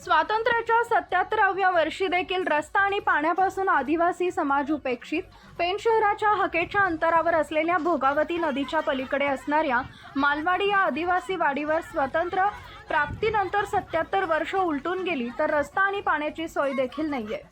स्वातंत्र्याच्या सत्याहत्तराव्या वर्षी देखील रस्ता आणि पाण्यापासून आदिवासी समाज उपेक्षित पेण शहराच्या हकेच्या अंतरावर असलेल्या भोगावती नदीच्या पलीकडे असणाऱ्या मालवाडी या आदिवासी वाडीवर स्वतंत्र प्राप्तीनंतर सत्याहत्तर वर्ष उलटून गेली तर रस्ता आणि पाण्याची सोय देखील आहे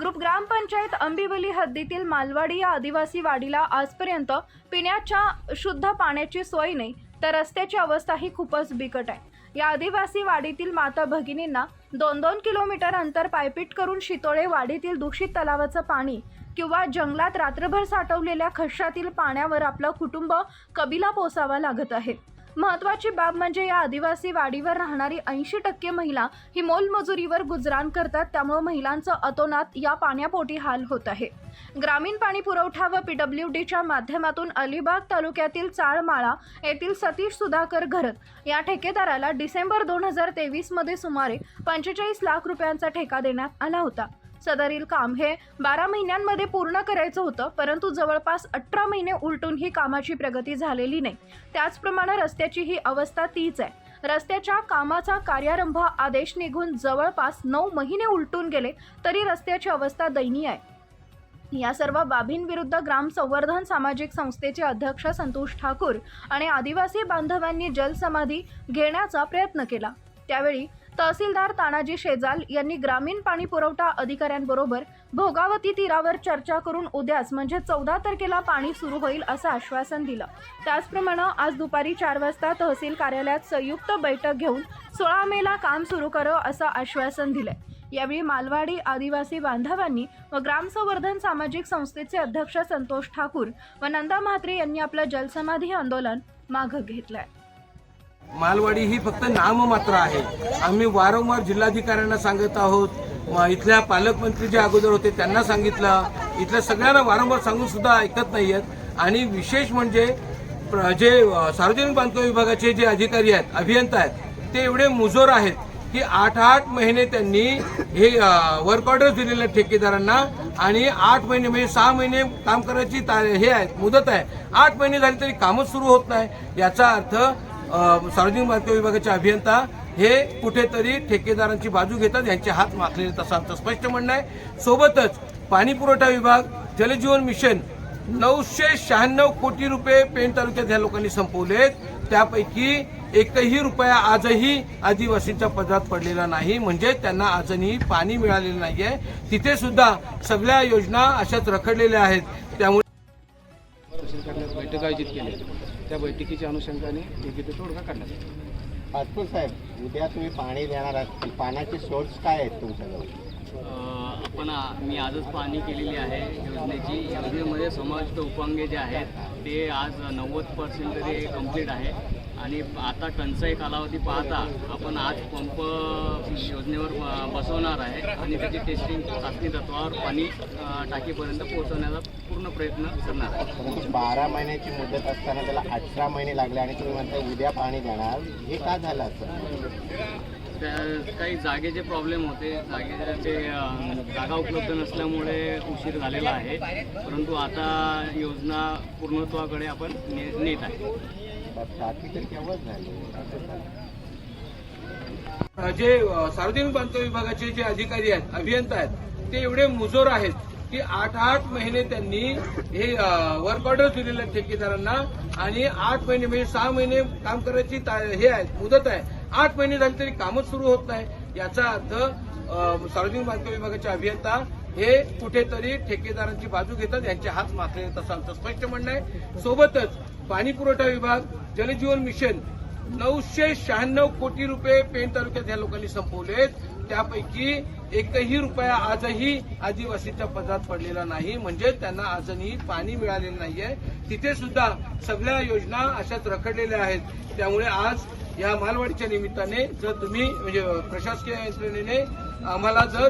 ग्रुप ग्रामपंचायत अंबिवली हद्दीतील मालवाडी या आदिवासी वाडीला आजपर्यंत पिण्याच्या शुद्ध पाण्याची सोय नाही तर रस्त्याची अवस्थाही खूपच बिकट आहे. या आदिवासी वाडीतील माता भगिनींना दोन दोन किलोमीटर अंतर पायपीट करून शितोळे वाडीतील दूषित तलावाचं पाणी किंवा जंगलात रात्रभर साठवलेल्या खशातील पाण्यावर आपलं कुटुंब कबिला पोसावा लागत आहे. महत्वाची बाब म्हणजे या आदिवासी वाडीवर राहणारी ऐंशी टक्के महिला ही मोलमजुरीवर गुजराण करतात. त्यामुळे महिलांचं अतोनात या पाण्यापोटी हाल होत आहे. ग्रामीण पाणी पुरवठा व पीडब्ल्यू डीच्या माध्यमातून अलिबाग तालुक्यातील चाळमाळा येथील सतीश सुधाकर घरत या ठेकेदाराला डिसेंबर दोन हजार तेवीसमध्ये सुमारे पंचेचाळीस लाख रुपयांचा ठेका देण्यात आला होता. सदरील काम हे बारा महिन्यांमध्ये पूर्ण करायचं होतं परंतु जवळपास अठरा महिने उलटून ही कामाची प्रगती झालेली नाही. त्याचप्रमाणे रस्त्याची ही अवस्था तीच आहे. रस्त्याच्या कामाचा कार्यारंभ आदेश निघून जवळपास नऊ महिने उलटून गेले तरी रस्त्याची अवस्था दयनीय आहे. या सर्व बाबींविरुद्ध ग्राम संवर्धन सामाजिक संस्थेचे अध्यक्ष संतोष ठाकूर आणि आदिवासी बांधवांनी जलसमाधी घेण्याचा प्रयत्न केला. त्यावेळी तहसीलदार तानाजी शेजाल यांनी ग्रामीण पाणी पुरवठा अधिकाऱ्यांबरोबर भोगावती तीरावर चर्चा करून उद्याच म्हणजे चौदा तारखेला पाणी सुरू होईल असं आश्वासन दिलं. त्याचप्रमाणे आज दुपारी चार वाजता तहसील कार्यालयात संयुक्त बैठक घेऊन सोळा मेला काम सुरू करो असं आश्वासन दिलंय. यावेळी मालवाडी आदिवासी बांधवांनी व ग्रामसंवर्धन सामाजिक संस्थेचे अध्यक्ष संतोष ठाकूर व नंदा म्हात्रे यांनी आपलं जलसमाधी आंदोलन मागं घेतलंय. मालवाडी ही फक्त नाममात्र आहे. आम्ही वारंवार जिल्हाधिकाऱ्यांना सांगत आहोत. इथल्या पालकमंत्री जे अगोदर होते त्यांना सांगितलं. इथल्या सगळ्यांना वारंवार सांगून सुद्धा ऐकत आहेत आणि विशेष म्हणजे प्र- जे सार्वजनिक बांधकाम विभागाचे जे अधिकारी आहेत अभियंता आहेत ते एवढे मुजोर आहेत की आठ आठ महिने त्यांनी हे वर्क ऑर्डर दिलेले आहेत ठेकेदारांना आणि आठ महिने म्हणजे सहा महिने काम करायची हे आहे मुदत आहे. आठ महिने झाले तरी कामच सुरू होत नाही. याचा अर्थ सार्वजनिक बांधकाम विभागाचे अभियंता हे कुठेतरी ठेकेदारांची बाजू घेतात यांचे हात माखलेले तसं आमचं स्पष्ट म्हणणं आहे. सोबतच पाणी पुरवठा विभाग जलजीवन मिशन नऊशे शहाण्णव कोटी रुपये पेण तालुक्यात ह्या लोकांनी संपवलेत त्यापैकी एकही रुपया आजही आदिवासींच्या पदरात पडलेला नाही. म्हणजे त्यांना अजूनही पाणी मिळालेलं नाहीये. तिथे सुद्धा सगळ्या योजना अशाच रखडलेल्या आहेत. त्यामुळे तहसील कार्यालयात बैठक आयोजित केली त्या बैठकीच्या अनुषंगाने योग्य तोडगा काढण्यात आला. पाटपूर साहेब उद्या तुम्ही पाणी देणार आहात पाण्याचे सोर्स काय आहेत तुमच्याजवळ पण मी आजच पाहणी केलेली आहे. योजनेची. योजनेमध्ये समाविष्ट उपांगे जे आहेत ते आज नव्वद पर्सेंट तरी कंप्लीट आहे. आणि आता टंचाई कालावधी पाहता आपण आज पंप योजनेवर बसवणार आहे. आणि त्याची टेस्टिंग चाचणी तत्वावर पाणी टाकीपर्यंत पोहोचवण्याचा पूर्ण प्रयत्न करणार आहे. म्हणजे बारा महिन्याची मुदत असताना त्याला अठरा महिने लागले आणि तुम्ही म्हणता उद्या पाणी देणार. हे का झालं असं? काही जागेचे प्रॉब्लेम होते. जागेचे जागा उपलब्ध नसल्यामुळे उशीर झालेला आहे. परंतु आता योजना पूर्णत्वाकडे आपण ने नेत आहे. जे सार्वजनिक बांधकाम विभागाचे जे अधिकारी आहेत अभियंता आहेत ते एवढे मुजोर आहेत की आठ आठ महिने त्यांनी हे वर्क ऑर्डर दिलेले आहेत ठेकेदारांना आणि आठ महिने म्हणजे सहा महिने काम करायची हे आहे मुदत आहे. आठ महिने झाले तरी कामच सुरू होत नाही. याचा अर्थ सार्वजनिक बांधकाम विभागाचे अभियंता हे कुठेतरी ठेकेदारांची बाजू घेतात यांचे हात माथले तसं आमचं स्पष्ट म्हणणं आहे. सोबतच पाणी पुरवठा विभाग जलजीवन मिशन नऊशे शहाण्णव कोटी रुपये पेण तालुक्यात ह्या लोकांनी संपवलेत त्यापैकी एकही रुपया आजही आदिवासीच्या पदरात पडलेला नाही. म्हणजे त्यांना अजूनही पाणी मिळालेलं नाहीये. तिथे सुद्धा सगळ्या योजना अशाच रखडलेल्या आहेत. त्यामुळे आज या मालवाडीच्या निमित्ताने जर तुम्ही म्हणजे प्रशासकीय यंत्रणेने आम्हाला जर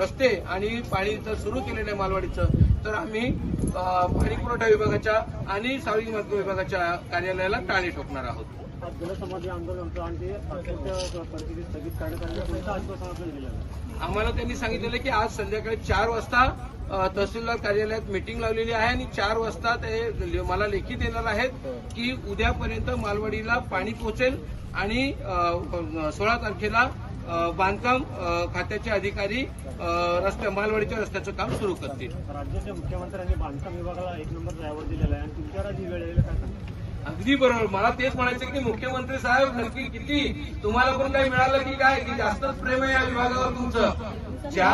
रस्ते आणि पाणी जर सुरू केले नाही मालवाडीचं तर आम्ही पाणी पुरवठा विभागाच्या आणि सार्वजनिक बांधकाम विभागाच्या कार्यालयाला टाळी ठोकणार आहोत. आम्हाला त्यांनी सांगितलेलं की आज संध्याकाळी चार वाजता तहसीलदार कार्यालयात मीटिंग लावलेली आहे आणि चार वाजता ते मला लेखी देणार आहेत की उद्यापर्यंत मालवाडीला पाणी पोहोचेल आणि सोळा तारखेला बांधकाम खात्याचे अधिकारी अ, रस्त्या मालवाडीच्या रस्त्याचं काम सुरू करतील. राज्याच्या मुख्यमंत्र्यांनी बांधकाम विभागाला एक नंबर ड्रायव्हर दिलेला आहे. आणि तुमच्यावर आज ही वेळ? अगदी बरोबर. मला तेच म्हणायचं की मुख्यमंत्री साहेब नक्की किती तुम्हाला पण काही मिळालं की काय? की जास्तच प्रेम आहे या विभागावर तुमचं. ज्या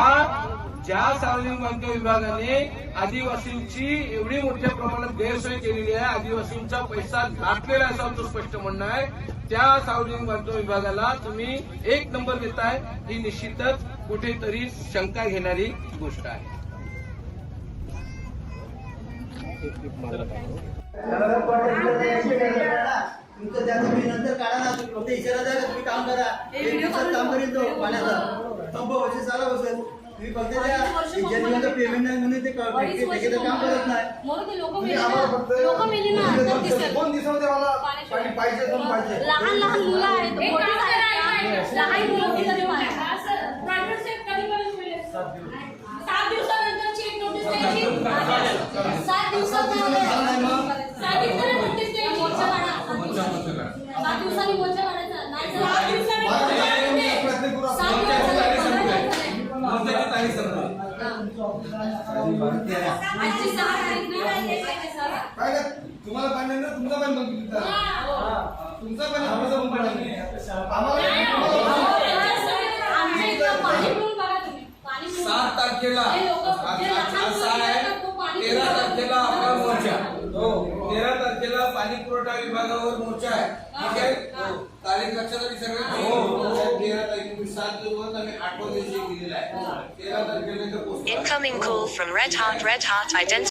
ज्या सार्वजनिक बांधकाम विभागाने आदिवासींची एवढी मोठ्या प्रमाणात गैरसोय केलेली आहे आदिवासींचा पैसा घातलेला आहे असं आमचं स्पष्ट म्हणणं आहे. त्या सार्वजनिक बांधकाम विभागाला तुम्ही एक नंबर देताय ही निश्चितच कुठेतरी शंका घेणारी गोष्ट आहे. नंतर काढा ना तुम्ही इशारा द्या तुम्ही काम करा एक काम करेल तो पाण्याचा. संप वर्ष चाला बसेल तुम्ही फक्त त्या ज्यांनी पेमेंट नाही म्हणून ते काम करत नाही. ना. दोन दिवसामध्ये मला पाणी पाहिजे दोन पाहिजे. लहान लहान मुलं आहेत. लहान मुलं. सात दिवसानंतरची एक नोटीस द्यायची. सात दिवसात सात द्यायची. मोर्चा काढा. सात दिवसांनी मोर्चा काढायचा नाही सात झालं. दिवसाने सात दिवसांनी आजची सहा तारीख नाही आहे, आजची सहा. काय? तुम्हाला पाणी ना? तुमचा पण बंद तुमचा पण आमचा पण पाणी सात. तारखेला. तेरा तारखेला आपला बघा. मोर्चा. हो. तेरा तारखेला पाणी पुरवठा विभागावर मोर्चा आहे. ठीक आहे? हो. तारीख लक्षात आली सगळ्यांची हो तेरा तारीख सात दिवस आम्ही आठवण दिवशी दिलेला आहे. तेरा तारखेला इथं पोहोचतो Incoming call from Red Heart Red Heart Identity.